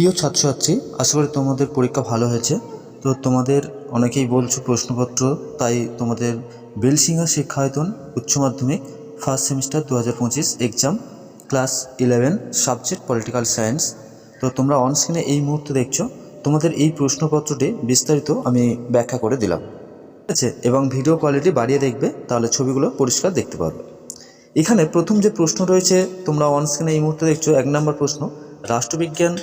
প্রিয় ছাত্রছাত্রী, আশা করি তোমাদের পরীক্ষা ভালো হয়েছে। তো তোমাদের অনেকেই বলছো প্রশ্নপত্র, তাই তোমাদের বেলসিংহা শিক্ষায়তন উচ্চ মাধ্যমিক ফার্স্ট সেমিস্টার দু হাজার পঁচিশ exam class eleven subject political science তো তোমরা অনস্ক্রিনে এই মুহূর্তে দেখছ, তোমাদের এই প্রশ্নপত্রটি বিস্তারিত আমি ব্যাখ্যা করে দিলাম। ঠিক আছে? এবং ভিডিও কোয়ালিটি বাড়িয়ে দেখবে, তাহলে ছবিগুলো পরিষ্কার দেখতে পারবে। এখানে প্রথম যে প্রশ্ন রয়েছে, তোমরা অনস্ক্রিনে এই মুহূর্তে দেখছ, এক নম্বর প্রশ্ন রাষ্ট্রবিজ্ঞান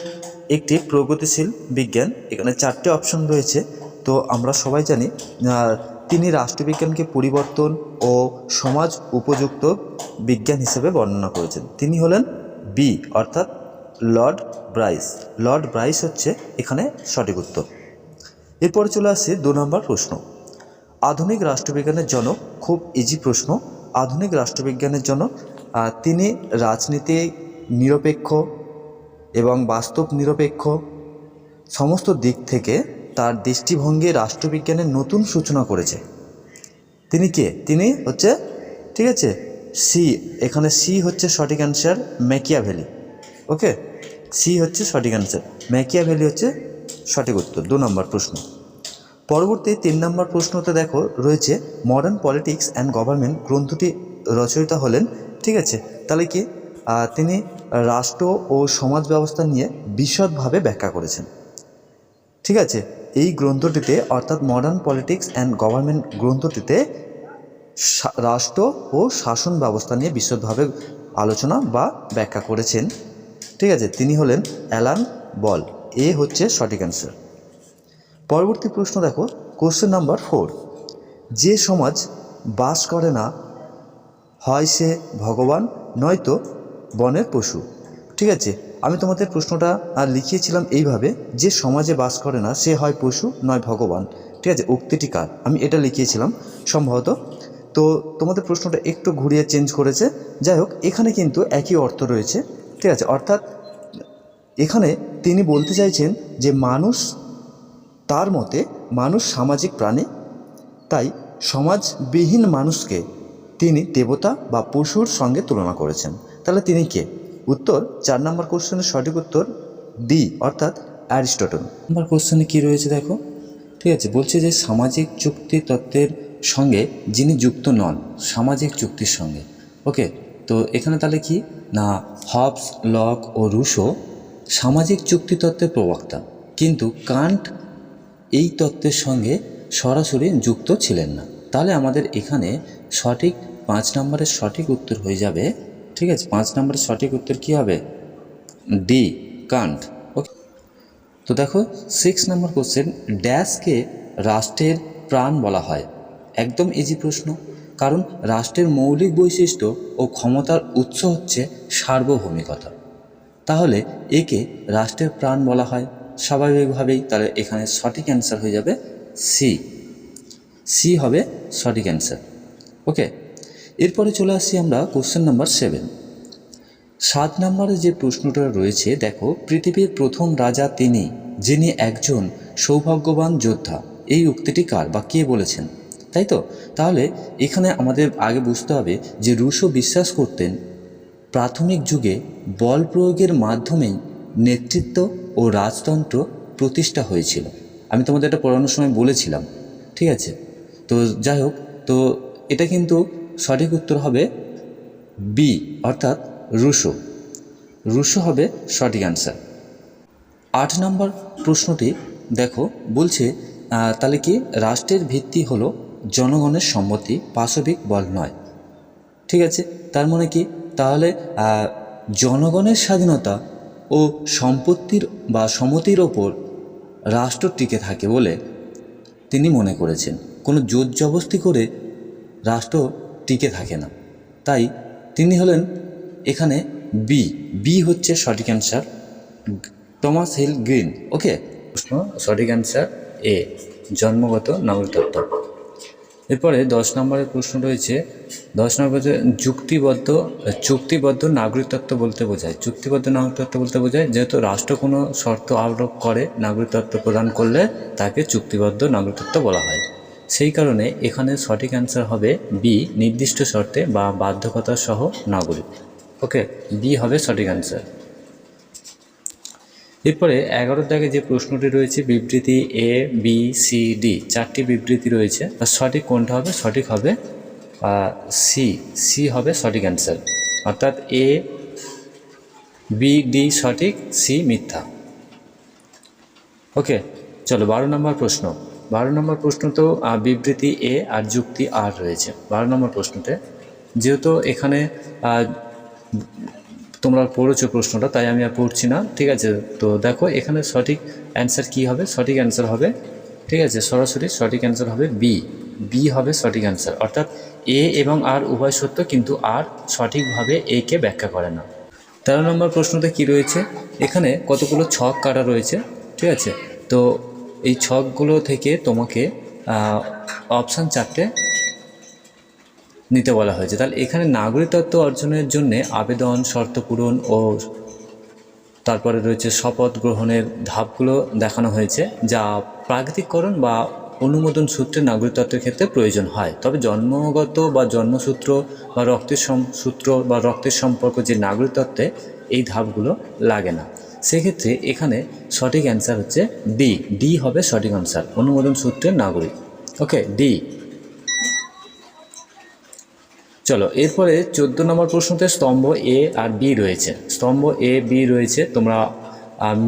একটি প্রগতিশীল বিজ্ঞান। এখানে চারটে অপশন রয়েছে। তো আমরা সবাই জানি তিনি রাষ্ট্রবিজ্ঞানকে পরিবর্তন ও সমাজ উপযুক্ত বিজ্ঞান হিসেবে বর্ণনা করেছেন। তিনি হলেন বি অর্থাৎ লর্ড ব্রাইস। লর্ড ব্রাইস হচ্ছে এখানে সঠিক উত্তর। এরপরে চলে আসছে দু নম্বর প্রশ্ন। আধুনিক রাষ্ট্রবিজ্ঞানের জনক খুব ইজি প্রশ্ন। আধুনিক রাষ্ট্রবিজ্ঞানের জন্য তিনি রাজনীতি নিরপেক্ষ এবং বাস্তব নিরপেক্ষ সমস্ত দিক থেকে তার দৃষ্টিভঙ্গি রাষ্ট্রবিজ্ঞানের নতুন সূচনা করেছে। তিনি কে? তিনি হচ্ছে, ঠিক আছে সি এখানে সি হচ্ছে সঠিক অ্যান্সার ম্যাকিয়াভেলি ওকে সি হচ্ছে সঠিক অ্যান্সার ম্যাকিয়াভেলি হচ্ছে সঠিক উত্তর, দু নম্বর প্রশ্ন। পরবর্তী তিন নম্বর প্রশ্নতে দেখো, রয়েছে মডার্ন পলিটিক্স অ্যান্ড গভর্নমেন্ট গ্রন্থটি রচয়িতা হলেন, ঠিক আছে, তাহলে কি? তিনি রাষ্ট্র ও সমাজ ব্যবস্থা নিয়ে বিশদভাবে ব্যাখ্যা করেছেন। ঠিক আছে, এই গ্রন্থটিতে অর্থাৎ মডার্ন পলিটিক্স অ্যান্ড গভর্নমেন্ট গ্রন্থটিতে রাষ্ট্র ও শাসন ব্যবস্থা নিয়ে বিশদভাবে আলোচনা বা ব্যাখ্যা করেছেন। ঠিক আছে, তিনি হলেন অ্যালান বল। এ হচ্ছে সঠিক অ্যান্সার পরবর্তী প্রশ্ন দেখো কোশ্চেন নাম্বার ফোর যে সমাজ বাস করে না, হয় সে ভগবান, নয়তো বনের পশু। ঠিক আছে, আমি তোমাদের প্রশ্নটা লিখিয়েছিলাম এইভাবে, যে সমাজে বাস করে না, সে হয় পশু, নয় ভগবান। ঠিক আছে, উক্তিটি কার? আমি এটা লিখিয়েছিলাম, সম্ভবত। তো তোমাদের প্রশ্নটা একটু ঘুরিয়ে চেঞ্জ করেছে। যাই হোক, এখানে কিন্তু একই অর্থ রয়েছে। ঠিক আছে, অর্থাৎ, এখানে তিনি বলতে চাইছেন যে মানুষ, তার মতে মানুষ সামাজিক প্রাণী। তাই সমাজবিহীন মানুষকে তিনি দেবতা বা পশুর সঙ্গে তুলনা করেছেন। তাহলে তিনি কে? উত্তর, চার নম্বর কোশ্চেনের সঠিক উত্তর ডি অর্থাৎ অ্যারিস্টটল। নম্বর কোশ্চেনে কী রয়েছে দেখো? ঠিক আছে, বলছে যে সামাজিক চুক্তি তত্ত্বের সঙ্গে যিনি যুক্ত নন, সামাজিক চুক্তির সঙ্গে। ওকে, তো এখানে তাহলে কি? না, হবস, লক ও রুশো সামাজিক চুক্তি তত্ত্বের প্রবক্তা। কিন্তু কান্ট এই তত্ত্বের সঙ্গে সরাসরি যুক্ত ছিলেন না। তাহলে আমাদের এখানে সঠিক পাঁচ নম্বরের সঠিক উত্তর হয়ে যাবে ঠিক আছে, পাঁচ নম্বরের সঠিক উত্তর কী হবে? ডি কান্ট ওকে তো দেখো সিক্স নম্বর কোশ্চেন ড্যাশকে রাষ্ট্রের প্রাণ বলা হয়। একদম ইজি প্রশ্ন, কারণ রাষ্ট্রের মৌলিক বৈশিষ্ট্য ও ক্ষমতার উৎস হচ্ছে সার্বভৌমিকতা। তাহলে একে রাষ্ট্রের প্রাণ বলা হয়। স্বাভাবিকভাবেই তাহলে এখানে সঠিক অ্যান্সার হয়ে যাবে সি সি হবে সঠিক অ্যান্সার ওকে এরপরে চলে আসছি আমরা কোশ্চেন নাম্বার সেভেন সাত নম্বরে যে প্রশ্নটা রয়েছে, দেখো, পৃথিবীর প্রথম রাজা তিনি, যিনি একজন সৌভাগ্যবান যোদ্ধা। এই উক্তিটি কার বা কে বলেছেন? তাই তো? তাহলে এখানে আমাদের আগে বুঝতে হবে যে রুশো বিশ্বাস করতেন প্রাথমিক যুগে বল প্রয়োগের মাধ্যমেই নেতৃত্ব ও রাজতন্ত্র প্রতিষ্ঠা হয়েছিল। আমি তোমাদের এটা পড়ানোর সময় বলেছিলাম, ঠিক আছে? তো যাই হোক, তো এটা কিন্তু সঠিক উত্তর হবে বি অর্থাৎ রুশো। রুশো হবে সঠিক অ্যান্সার আট নম্বর প্রশ্নটি, দেখো, বলছে তাহলে কি রাষ্ট্রের ভিত্তি হলো জনগণের সম্মতি, পাশবিক বল নয়। ঠিক আছে? তার মানে কি? তাহলে জনগণের স্বাধীনতা ও সম্পত্তির বা সমতির ওপর রাষ্ট্র টিকে থাকে বলে তিনি মনে করেছেন। কোনো জোর জবস্তি করে রাষ্ট্র টিকে থাকে না। তাই তিনি হলেন এখানে বি বি হচ্ছে সঠিক answer Thomas Hill Green okay প্রশ্ন, সঠিক অ্যান্সার এ জন্মগত নাগরিকত্ব এরপরে দশ নম্বরের প্রশ্ন রয়েছে, দশ নম্বর যুক্তিবদ্ধ, চুক্তিবদ্ধ নাগরিকত্ব বলতে বোঝায়। চুক্তিবদ্ধ নাগরিকত্ব বলতে বোঝায়, যেহেতু রাষ্ট্র কোনো শর্ত আরোপ করে নাগরিকত্ব প্রদান করলে তাকে চুক্তিবদ্ধ নাগরিকত্ব বলা হয়। সেই কারণে এখানে সঠিক অ্যান্সার হবে বি নির্দিষ্ট শর্তে বা বাধ্যকতা সহ নাগরিক। ওকে বি হবে সঠিক অ্যান্সার এরপরে এগারো দাগে যে প্রশ্নটি রয়েছে, বিবৃতি এ বি সি ডি চারটি বিবৃতি রয়েছে। তার সঠিক কোনটা হবে? সঠিক হবে সি সি হবে সঠিক অ্যান্সার অর্থাৎ এ বি ডি সঠিক সি মিথ্যা। ওকে চলো বারো নম্বর প্রশ্ন। বারো নম্বর প্রশ্ন তো বিবৃতি এ আর যুক্তি আর রয়েছে। বারো নম্বর প্রশ্নতে, যেহেতু এখানে তোমরা পড়েছো প্রশ্নটা, তাই আমি আর পড়ছি না, ঠিক আছে? তো দেখো, এখানে সঠিক অ্যান্সার কি হবে? সঠিক অ্যান্সার হবে, ঠিক আছে? সরাসরি সঠিক অ্যান্সার হবে বি। বি হবে সঠিক অ্যান্সার। অর্থাৎ এ এবং আর উভয় সত্য, কিন্তু আর সঠিকভাবে এ কে ব্যাখ্যা করে না। তেরো নম্বর প্রশ্নতে কি রয়েছে? এখানে কতগুলো ছক কাটা রয়েছে, ঠিক আছে? তো এই ছকগুলো থেকে তোমাকে অপশান চারটে নিতে বলা হয়েছে। তাহলে এখানে নাগরিকত্ব অর্জনের জন্য আবেদন, শর্ত পূরণ ও তারপরে রয়েছে শপথ গ্রহণের ধাপগুলো দেখানো হয়েছে, যা প্রাকৃতিককরণ বা অনুমোদন সূত্রে নাগরিকত্বের ক্ষেত্রে প্রয়োজন হয়। তবে জন্মগত বা জন্মসূত্র বা রক্তের সূত্র বা রক্তের সম্পর্ক যে নাগরিকত্বে, এই ধাপগুলো লাগে না। সেক্ষেত্রে এখানে সঠিক অ্যান্সার হচ্ছে ডি ডি হবে সঠিক অ্যান্সার অনুমোদন সূত্রের নাগরিক। ওকে ডি চলো, এরপরে চোদ্দ নম্বর প্রশ্নতে স্তম্ভ এ আর বি রয়েছে। স্তম্ভ এ বি রয়েছে, তোমরা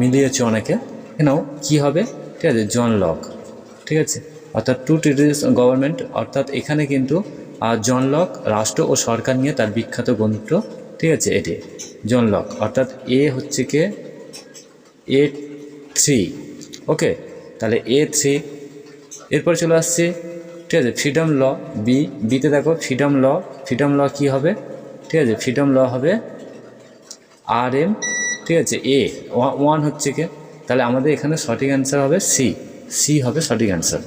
মিলিয়েছো অনেকে। এনাও কি হবে? ঠিক আছে জন লক ঠিক আছে? অর্থাৎ টু টিডিস গভর্নমেন্ট অর্থাৎ এখানে কিন্তু জন লক রাষ্ট্র ও সরকার নিয়ে তার বিখ্যাত গ্রন্থ। ঠিক আছে, এটি জন লক অর্থাৎ এ হচ্ছে কে? এ থ্রি ওকে তাহলে এ থ্রি এরপর চলে আসছে, ঠিক আছে ফ্রিডম ল বি বিতে দেখো ফ্রিডম ল ফ্রিডম ল কী হবে? ঠিক আছে ফ্রিডম ল হবে আর এম ঠিক আছে এ ওয়ান হচ্ছে কে? তাহলে আমাদের এখানে সঠিক অ্যান্সার হবে সি সি হবে সঠিক অ্যান্সার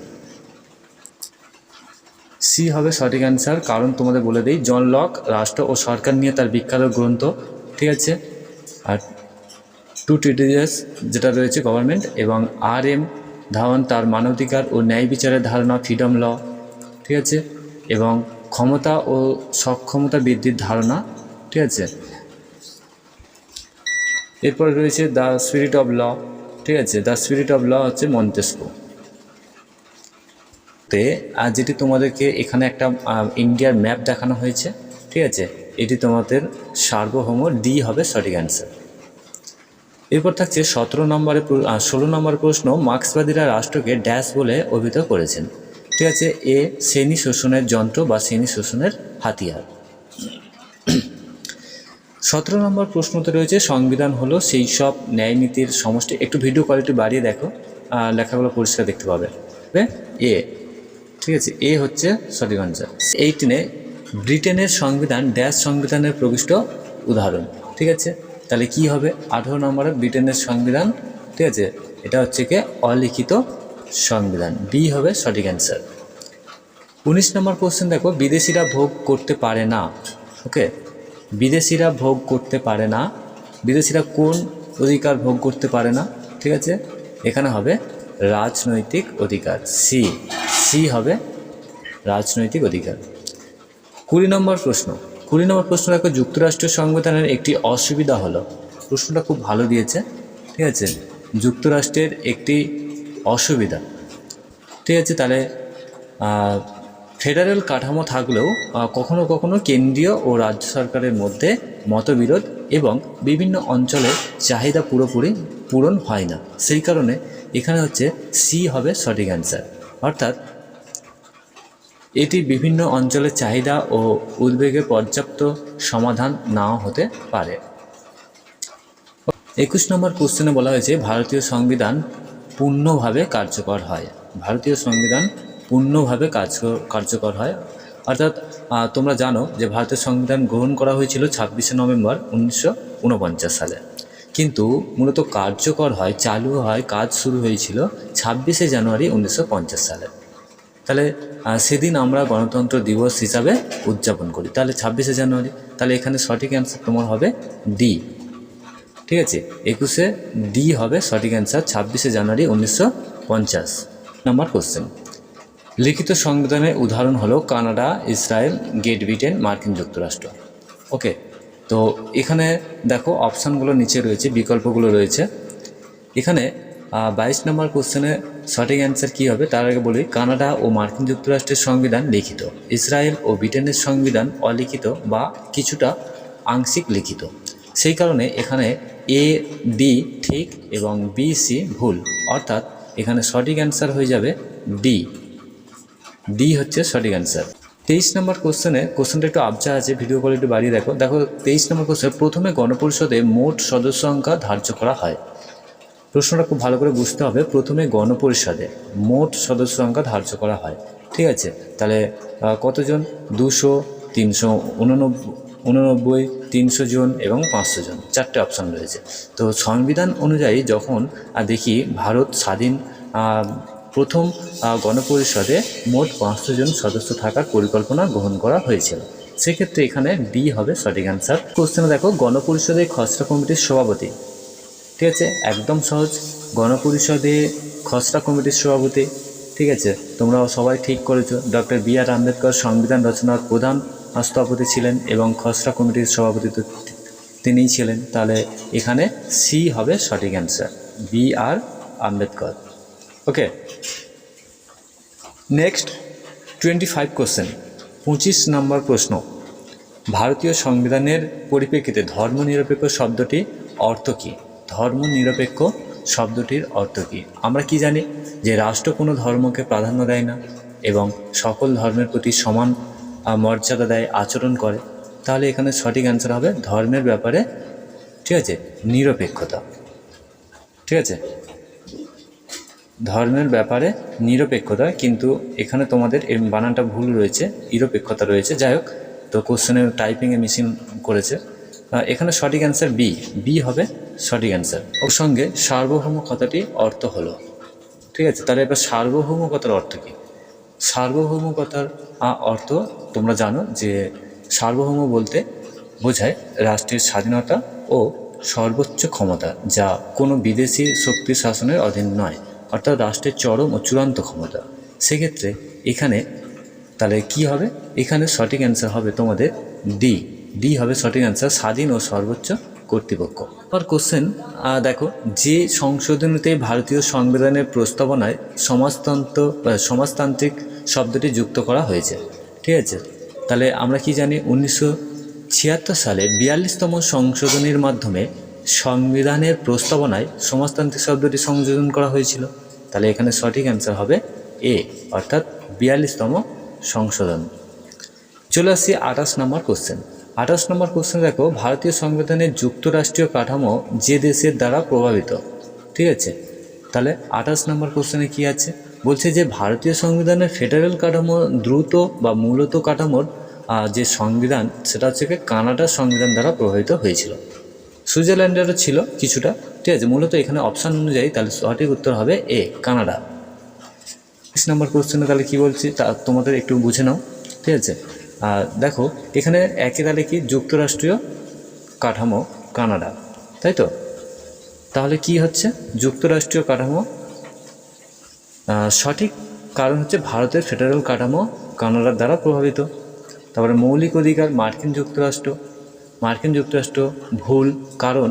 সি হবে সঠিক অ্যান্সার কারণ তোমাদের বলে দিই জন লক রাষ্ট্র ও সরকার নিয়ে তার বিখ্যাত গ্রন্থ, ঠিক আছে? টু টিডিএস যেটা রয়েছে গভর্নমেন্ট এবং আর এম ধাওয়ান তার মানবাধিকার ও ন্যায় বিচারের ধারণা ফ্রিডম ল ঠিক আছে? এবং ক্ষমতা ও সক্ষমতা বৃদ্ধির ধারণা, ঠিক আছে? এরপর রয়েছে দ্য স্পিরিট অফ ল ঠিক আছে? দ্য স্পিরিট অফ ল হচ্ছে মন্তেস্কো। তে আর যেটি তোমাদেরকে এখানে একটা ইন্ডিয়ার ম্যাপ দেখানো হয়েছে, ঠিক আছে? এটি তোমাদের সার্বভৌম ডি হবে সঠিক অ্যান্সার এরপর থাকছে সতেরো নম্বরের ষোলো নম্বর প্রশ্ন, মার্ক্সবাদীরা রাষ্ট্রকে ড্যাশ বলে অভিহিত করেছেন। ঠিক আছে, এ শ্রেণি শোষণের যন্ত্র বা শ্রেণি শোষণের হাতিয়ার। সতেরো নম্বর প্রশ্নতে রয়েছে, সংবিধান হলো সেই সব ন্যায় নীতির সমষ্টি। একটু ভিডিও কোয়ালিটি বাড়িয়ে দেখো লেখাগুলো পরিষ্কার দেখতে পাবে। এ, ঠিক আছে, এ হচ্ছে সঠিক আনসার এইটিনে ব্রিটেনের সংবিধান, ড্যাশ সংবিধানের প্রবিষ্ট উদাহরণ। ঠিক আছে? তাহলে কি হবে? আঠেরো নম্বরে ব্রিটেনের সংবিধান, ঠিক আছে? এটা হচ্ছে কি? অলিখিত সংবিধান। বি হবে সঠিক অ্যান্সার উনিশ নম্বর কোশ্চেন দেখো, বিদেশিরা ভোগ করতে পারে না ওকে বিদেশিরা ভোগ করতে পারে না। বিদেশিরা কোন অধিকার ভোগ করতে পারে না, ঠিক আছে? এখানে হবে রাজনৈতিক অধিকার সি সি হবে রাজনৈতিক অধিকার। কুড়ি নম্বর প্রশ্ন। কুড়ি নম্বর প্রশ্ন দেখো যুক্তরাষ্ট্রের সংবিধানের একটি অসুবিধা হলো। প্রশ্নটা খুব ভালো দিয়েছে, ঠিক আছে? যুক্তরাষ্ট্রের একটি অসুবিধা। ঠিক আছে, তাহলে ফেডারেল কাঠামো থাকলেও কখনো কখনো কেন্দ্রীয় ও রাজ্য সরকারের মধ্যে মতবিরোধ এবং বিভিন্ন অঞ্চলের চাহিদা পুরোপুরি পূরণ হয় না। সেই কারণে এখানে হচ্ছে সি হবে সঠিক অ্যান্সার। অর্থাৎ এটি বিভিন্ন অঞ্চলের চাহিদা ও উদ্বেগে পর্যাপ্ত সমাধান নাও হতে পারে। একুশ নম্বর কোশ্চেনে বলা হয়েছে, ভারতীয় সংবিধান পূর্ণভাবে কার্যকর হয়। ভারতীয় সংবিধান পূর্ণভাবে কার্য, কার্যকর হয়। অর্থাৎ তোমরা জানো যে ভারতের সংবিধান গ্রহণ করা হয়েছিল ছাব্বিশে নভেম্বর উনিশশো উনপঞ্চাশ সালে। কিন্তু মূলত কার্যকর হয়, চালু হয়, কাজ শুরু হয়েছিল ছাব্বিশে জানুয়ারি উনিশশো পঞ্চাশ সালে। তাহলে সেদিন আমরা গণতন্ত্র দিবস হিসাবে উদযাপন করি। তাহলে ছাব্বিশে জানুয়ারি, তাহলে এখানে সঠিক অ্যান্সার তোমার হবে ডি ঠিক আছে? একুশে ডি হবে সঠিক অ্যান্সার ছাব্বিশে জানুয়ারি উনিশশো পঞ্চাশ। নাম্বার কোশ্চেন লিখিত সংবিধানের উদাহরণ হলো কানাডা, ইসরায়েল, গ্রেট ব্রিটেন, মার্কিন যুক্তরাষ্ট্র। ওকে, তো এখানে দেখো অপশানগুলো নিচে রয়েছে, বিকল্পগুলো রয়েছে। এখানে বাইশ নম্বর কোশ্চেনে সঠিক অ্যান্সার কী হবে? তার আগে বলি, কানাডা ও মার্কিন যুক্তরাষ্ট্রের সংবিধান লিখিত। ইসরায়েল ও ব্রিটেনের সংবিধান অলিখিত বা কিছুটা আংশিক লিখিত। সেই কারণে এখানে এ ডি ঠিক এবং বি সি ভুল। অর্থাৎ এখানে সঠিক অ্যান্সার হয়ে যাবে ডি ডি হচ্ছে সঠিক অ্যান্সার। তেইশ নম্বর কোশ্চেনে, কোশ্চেনটা একটু আবজা আছে, ভিডিও একটু বাড়িয়ে দেখো। দেখো, তেইশ নম্বর কোশ্চেন প্রথমে গণপরিষদে মোট সদস্য সংখ্যা ধার্য করা হয়। প্রশ্নটা খুব ভালো করে বুঝতে হবে। প্রথমে গণপরিষদে মোট সদস্য সংখ্যা ধার্য করা হয়। ঠিক আছে? তাহলে কতজন? দুশো, তিনশো উননব্বই, তিনশো জন এবং পাঁচশো জন। চারটে অপশান রয়েছে। তো সংবিধান অনুযায়ী যখন দেখি ভারত স্বাধীন প্রথম গণপরিষদে মোট পাঁচশো জন সদস্য থাকার পরিকল্পনা গ্রহণ করা হয়েছিল। সেক্ষেত্রে এখানে ডি হবে সঠিক অ্যান্সার কোশ্চেনে দেখো গণপরিষদের খসড়া কমিটির সভাপতি ঠিক আছে একদম সহজ। গণপরিষদে খসড়া কমিটির সভাপতি, ঠিক আছে? তোমরা সবাই ঠিক করেছ। ডক্টর বি আর আম্বেদকর সংবিধান রচনার প্রধান স্থপতি ছিলেন এবং খসড়া কমিটির সভাপতি তো তিনিই ছিলেন। তাহলে এখানে সি হবে সঠিক answer B R Ambedkar. Okay next twenty five question পঁচিশ নম্বর প্রশ্ন। ভারতীয় সংবিধানের পরিপ্রেক্ষিতে ধর্মনিরপেক্ষ শব্দটি অর্থ কী? ধর্মনিরপেক্ষ শব্দটির অর্থ কী? আমরা কি জানি যে রাষ্ট্র কোনো ধর্মকে প্রাধান্য দেয় না এবং সকল ধর্মের প্রতি সমান মর্যাদা দেয়, আচরণ করে? তাহলে এখানে সঠিক অ্যান্সার হবে ধর্মের ব্যাপারে, ঠিক আছে, নিরপেক্ষতা। ঠিক আছে? ধর্মের ব্যাপারে নিরপেক্ষতা, কিন্তু এখানে তোমাদের এর বানানটা ভুল রয়েছে, নিরপেক্ষতা রয়েছে। যাই হোক, তো কোশ্চেনের টাইপিংয়ে মেশিন করেছে। এখানে সঠিক অ্যান্সার বি বি হবে সঠিক অ্যান্সার ওর সঙ্গে সার্বভৌম কথাটি অর্থ হলো। ঠিক আছে তাহলে এবার সার্বভৌমকতার অর্থ কী? সার্বভৌমকতার আহ, অর্থ তোমরা জানো যে সার্বভৌম বলতে বোঝায় রাষ্ট্রের স্বাধীনতা ও সর্বোচ্চ ক্ষমতা যা কোনো বিদেশি শক্তি শাসনের অধীন নয় অর্থাৎ রাষ্ট্রের চরম ও চূড়ান্ত ক্ষমতা। সেক্ষেত্রে এখানে তাহলে কি হবে? এখানে সঠিক অ্যান্সার হবে তোমাদের ডি ডি হবে সঠিক অ্যান্সার স্বাধীন ও সর্বোচ্চ কর্তৃপক্ষ। আর কোশ্চেন দেখো, যে সংশোধনীতে ভারতীয় সংবিধানের প্রস্তাবনায় সমাজতন্ত্র সমাজতান্ত্রিক শব্দটি যুক্ত করা হয়েছে, ঠিক আছে? তাহলে আমরা কি জানি, উনিশশো ছিয়াত্তর সালে বিয়াল্লিশতম সংশোধনীর মাধ্যমে সংবিধানের প্রস্তাবনায় সমাজতান্ত্রিক শব্দটি সংযোজন করা হয়েছিল। তাহলে এখানে সঠিক অ্যান্সার হবে এ অর্থাৎ বিয়াল্লিশতম সংশোধন। চলে আসছি আঠাশ নম্বর কোশ্চেন আঠাশ নম্বর কোশ্চেন দেখো, ভারতীয় সংবিধানের যুক্তরাষ্ট্রীয় কাঠামো যে দেশের দ্বারা প্রভাবিত। ঠিক আছে? তাহলে আঠাশ নম্বর কোশ্চেনে কি আছে? বলছে যে ভারতীয় সংবিধানের ফেডারেল কাঠামো দ্রুত বা মূলত কাঠামোর যে সংবিধান, সেটা হচ্ছে কানাডার সংবিধান দ্বারা প্রভাবিত হয়েছিল। সুইজারল্যান্ডেরও ছিল কিছুটা। ঠিক আছে? মূলত এখানে অপশান অনুযায়ী তাহলে সঠিক উত্তর হবে এ, কানাডা। বিশ নম্বর কোশ্চেনে তাহলে কী বলছি? তা তোমাদের একটু বুঝে নাও। ঠিক আছে? আর দেখো, এখানে একে তাহলে কি যুক্তরাষ্ট্রীয় কাঠামো কানাডা, তাই তো? তাহলে কি হচ্ছে? যুক্তরাষ্ট্রীয় কাঠামো সঠিক কারণ হচ্ছে ভারতের ফেডারেল কাঠামো কানাডার দ্বারা প্রভাবিত। তারপরে মৌলিক অধিকার, মার্কিন যুক্তরাষ্ট্র মার্কিন যুক্তরাষ্ট্র ভুল কারণ,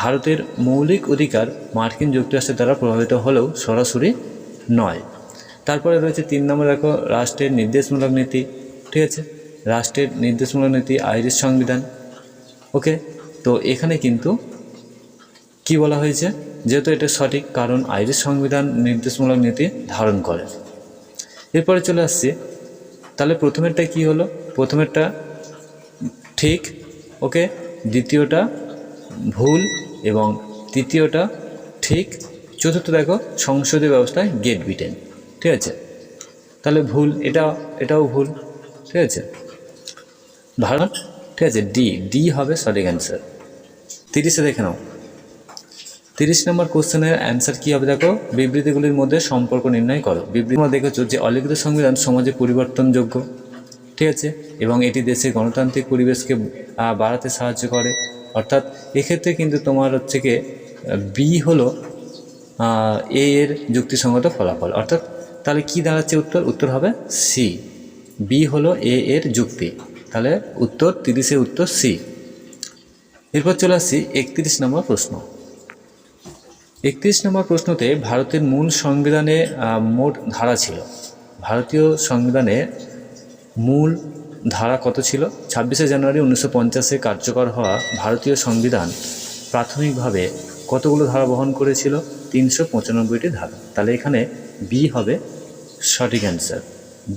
ভারতের মৌলিক অধিকার মার্কিন যুক্তরাষ্ট্রের দ্বারা প্রভাবিত হলেও সরাসরি নয়। তারপরে রয়েছে তিন নম্বর, দেখো, রাষ্ট্রের নির্দেশমূলক নীতি ঠিক আছে? রাষ্ট্রের নির্দেশমূলক নীতি, আইরিশ সংবিধান। ওকে? তো এখানে কিন্তু কি বলা হয়েছে? যেহেতু এটা সঠিক, কারণ আইরিশ সংবিধান নির্দেশমূলক নীতি ধারণ করে। এরপরে চলে আসছি। তাহলে প্রথমেরটা কি হলো? প্রথমেরটা ঠিক, ওকে? দ্বিতীয়টা ভুল এবং তৃতীয়টা ঠিক। চতুর্থ দেখো সংসদীয় ব্যবস্থায় গেট বিটেন। ঠিক আছে? তাহলে ভুল, এটা, এটাও ভুল। ঠিক আছে? ভারত ঠিক আছে ডি ডি হবে সঠিক অ্যান্সার তিরিশে দেখে নাও। তিরিশ নম্বর কোশ্চেনের অ্যান্সার কী হবে দেখো? বিবৃতিগুলির মধ্যে সম্পর্ক নির্ণয় করো। বিবৃতি দেখেছ যে অলিখিত সংবিধান সমাজে পরিবর্তনযোগ্য, ঠিক আছে? এবং এটি দেশের গণতান্ত্রিক পরিবেশকে বাড়াতে সাহায্য করে। অর্থাৎ এক্ষেত্রে কিন্তু তোমার হচ্ছে কি বি হলো এ এর যুক্তিসঙ্গত ফলাফল। অর্থাৎ তাহলে কি দাঁড়াচ্ছে উত্তর? উত্তর হবে সি বি হলো এ এর যুক্তি। তাহলে উত্তর তিরিশের উত্তর সি এরপর চলে আসছি একত্রিশ নম্বর প্রশ্ন। একত্রিশ নম্বর প্রশ্নতে ভারতের মূল সংবিধানে মোট ধারা ছিল। ভারতীয় সংবিধানে মূল ধারা কত ছিল? ছাব্বিশে জানুয়ারি উনিশশো পঞ্চাশে কার্যকর হওয়া ভারতীয় সংবিধান প্রাথমিকভাবে কতগুলো ধারা বহন করেছিল? তিনশো পঁচানব্বইটি ধারা। তাহলে এখানে বি হবে সঠিক অ্যান্সার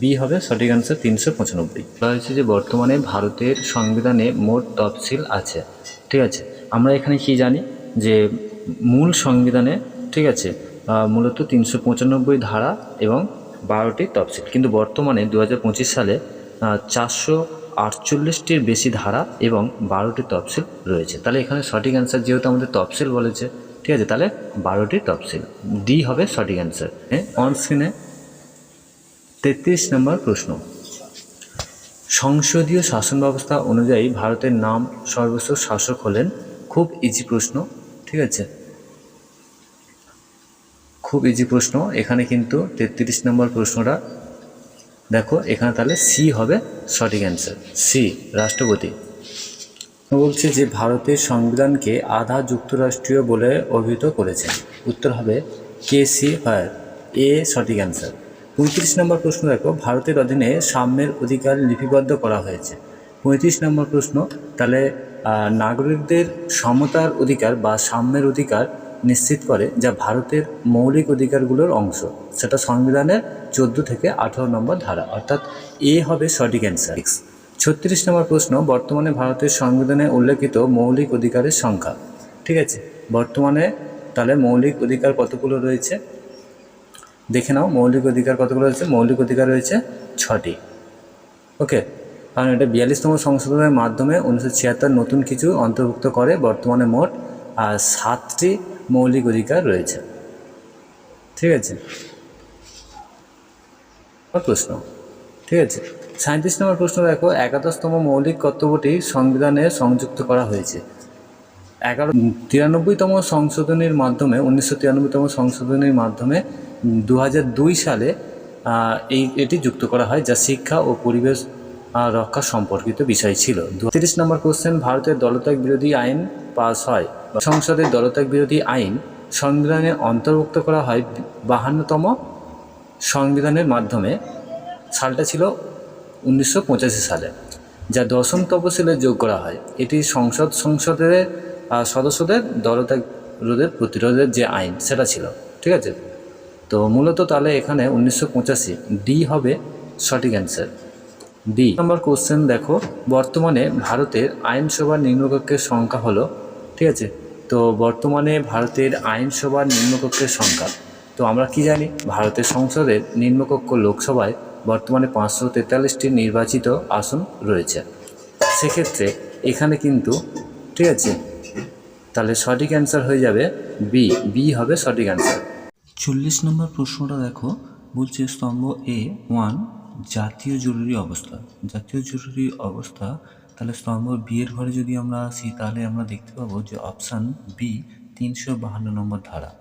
বি হবে সঠিক অ্যান্সার তিনশো পঁচানব্বই। বলা হয়েছে যে বর্তমানে ভারতের সংবিধানে মোট তফসিল আছে, ঠিক আছে? আমরা এখানে কি জানি? যে মূল সংবিধানে, ঠিক আছে মূলত তিনশো পঁচানব্বই ধারা এবং বারোটি তফসিল। কিন্তু বর্তমানে দু হাজার পঁচিশ সালে চারশো আটচল্লিশটির বেশি ধারা এবং বারোটি তফসিল রয়েছে। তাহলে এখানে সঠিক অ্যান্সার যেহেতু আমাদের তফসিল বলেছে, ঠিক আছে? তাহলে বারোটি তফসিল। ডি হবে সঠিক অ্যান্সার হ্যাঁ? অন স্ক্রিনে তেত্রিশ নম্বর প্রশ্ন। সংসদীয় শাসন ব্যবস্থা অনুযায়ী ভারতের নাম সর্বোচ্চ শাসক হলেন, খুব ইজি প্রশ্ন, ঠিক আছে? খুব ইজি প্রশ্ন, এখানে কিন্তু তেত্রিশ নম্বর প্রশ্নটা, দেখো, এখানে তাহলে সি হবে সঠিক অ্যান্সার সি রাষ্ট্রপতি। বলছে যে, ভারতের সংবিধানকে আধা যুক্তরাষ্ট্রীয় বলে অভিহিত করেছেন। উত্তর হবে কে সি হায়ার এ সঠিক অ্যান্সার পঁয়ত্রিশ নম্বর প্রশ্ন দেখো, ভারতের অধীনে সাম্যের অধিকার লিপিবদ্ধ করা হয়েছে। পঁয়ত্রিশ নম্বর প্রশ্ন, তাহলে নাগরিকদের সমতার অধিকার বা সাম্যের অধিকার নিশ্চিত করে যা ভারতের মৌলিক অধিকারগুলোর অংশ। সেটা সংবিধানের চোদ্দ থেকে আঠারো নম্বর ধারা, অর্থাৎ এ হবে সঠিক অ্যান্সার। ছত্রিশ নম্বর প্রশ্ন, বর্তমানে ভারতের সংবিধানে উল্লেখিত মৌলিক অধিকারের সংখ্যা। ঠিক আছে? বর্তমানে তাহলে মৌলিক অধিকার কতগুলো রয়েছে? দেখে নাও, মৌলিক অধিকার কতগুলো রয়েছে? মৌলিক অধিকার রয়েছে ছটি। ওকে কারণ এটা বিয়াল্লিশতম সংশোধনের মাধ্যমে উনিশশো ছিয়াত্তর নতুন কিছু অন্তর্ভুক্ত করে, বর্তমানে মোট সাতটি মৌলিক অধিকার রয়েছে। ঠিক আছে? প্রশ্ন। ঠিক আছে? সাঁত্রিশ নম্বর প্রশ্ন দেখো, একাদশতম মৌলিক কর্তব্যটি সংবিধানে সংযুক্ত করা হয়েছে। এগারো তিরানব্বইতম সংশোধনীর মাধ্যমে, উনিশশো তিরানব্বইতম সংশোধনীর মাধ্যমে দু সালে এই, এটি যুক্ত করা হয় যা শিক্ষা ও পরিবেশ রক্ষা সম্পর্কিত বিষয় ছিল। তিরিশ নম্বর কোশ্চেন ভারতের দলত্যাগ বিরোধী আইন পাস হয়। সংসদের দলত্যাগ বিরোধী আইন সংবিধানে অন্তর্ভুক্ত করা হয় বাহান্নতম সংবিধানের মাধ্যমে। সালটা ছিল উনিশশো পঁচাশি সালে, যা দশম তপশিলে যোগ করা হয়। এটি সংসদ, সংসদের সদস্যদের দলত্যাগ রোধের প্রতিরোধের যে আইন, সেটা ছিল। ঠিক আছে? তো মূলত তাহলে এখানে উনিশশো পঁচাশি ডি হবে সঠিক অ্যান্সার ডি নম্বর কোশ্চেন দেখো, বর্তমানে ভারতের আইনসভার নিম্নকক্ষের সংখ্যা হলো, ঠিক আছে? তো বর্তমানে ভারতের আইনসভার নিম্নকক্ষের সংখ্যা, তো আমরা কি জানি? ভারতের সংসদের নিম্নকক্ষ লোকসভায় বর্তমানে পাঁচশো তেতাল্লিশটি নির্বাচিত আসন রয়েছে। সেক্ষেত্রে এখানে কিন্তু, ঠিক আছে? তাহলে সঠিক অ্যান্সার হয়ে যাবে বি বি হবে সঠিক অ্যান্সার চল্লিশ নম্বর প্রশ্নটা দেখো, বলছে স্তম্ভ এ ওয়ান জাতীয় জরুরি অবস্থা। জাতীয় জরুরি অবস্থা, তাহলে স্তম্ভ বি এর ঘরে যদি আমরা আসি, তাহলে আমরা দেখতে পাবো যে অপশান বি তিনশো বাহান্ন নম্বর ধারা।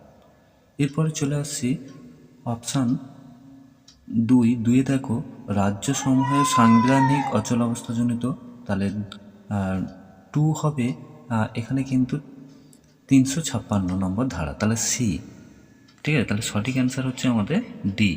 এরপরে চলে আসছি অপশান দুই। দুয়ে দেখো, রাজ্য সমূহের সাংবিধানিক অচল অবস্থাজনিত, তাহলে টু হবে এখানে কিন্তু তিনশো ছাপ্পান্ন নম্বর ধারা। তাহলে সি ঠিক আছে তাহলে সঠিক অ্যান্সার হচ্ছে আমাদের ডি